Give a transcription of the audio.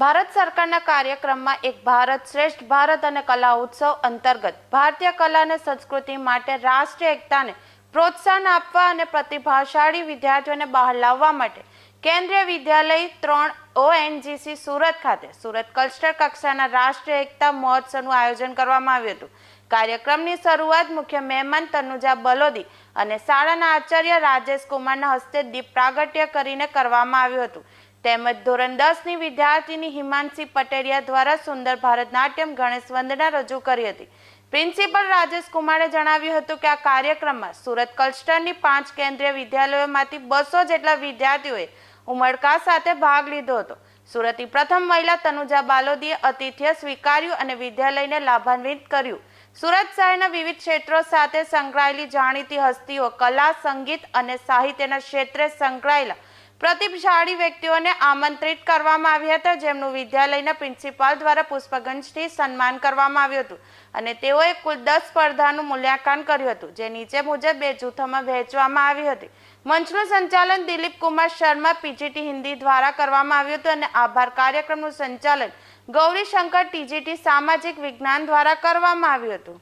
ભારત સરકારના કાર્યક્રમમાં એક ભારત શ્રેષ્ઠ ભારત અને કલા ઉત્સવ અંતર્ગત ભારતીય કલા અને સંસ્કૃતિ માટે રાષ્ટ્રીય એકતાને પ્રોત્સાહન આપવા અને પ્રતિભાશાળી વિદ્યાર્થીઓને બહાર લાવવા માટે કેન્દ્રીય વિદ્યાલય ત્રણ ઓએનજીસી સુરત ખાતે સુરત કલ્ચર કક્ષાના રાષ્ટ્રીય એકતા મહોત્સવનું આયોજન કરવામાં આવ્યું હતું. કાર્યક્રમની શરૂઆત મુખ્ય મહેમાન તનુજા બલોદી અને શાળાના આચાર્ય રાજેશ કુમારના હસ્તે દીપ પ્રાગટ્ય કરીને કરવામાં આવ્યું હતું. તેમજ ધોરણ દસની વિદ્યાર્થીની હિમાંશી પટેરિયા દ્વારા સુંદર ભારતનાટ્યમ ગણેશ વંદના રજૂ કરી હતી. પ્રિન્સિપલ રાજેશ કુમારે જણાવ્યું હતું કે આ કાર્યક્રમમાં સુરત કલ્સ્ટરની પાંચ કેન્દ્રીય વિદ્યાલયોમાંથી બસો જેટલા વિદ્યાર્થીઓએ ઉમળકા સાથે ભાગ લીધો હતો. સુરતની પ્રથમ મહિલા તનુજા બાલોદીએ અતિથ્ય સ્વીકાર્યું અને વિદ્યાલયને લાભાન્વિત કર્યું. સુરત શહેરના વિવિધ ક્ષેત્રો સાથે સંકળાયેલી જાણીતી હસ્તીઓ કલા, સંગીત અને સાહિત્યના ક્ષેત્રે સંકળાયેલા પ્રતિભાશાળી વ્યક્તિઓને આમંત્રિત કરવામાં આવ્યા હતા. જેમનું વિદ્યાલયના પ્રિન્સિપાલ દ્વારા પુષ્પગંજથી સન્માન કરવામાં આવ્યું હતું અને તેઓએ કુલ દસ સ્પર્ધાનું મૂલ્યાંકન કર્યું હતું, જે નીચે મુજબ બે જૂથોમાં વહેંચવામાં આવી હતી. મંચનું સંચાલન દિલીપ કુમાર શર્મા પીજીટી હિન્દી દ્વારા કરવામાં આવ્યું હતું અને આભાર કાર્યક્રમનું સંચાલન ગૌરીશંકર ટીજીટી સામાજિક વિજ્ઞાન દ્વારા કરવામાં આવ્યું હતું.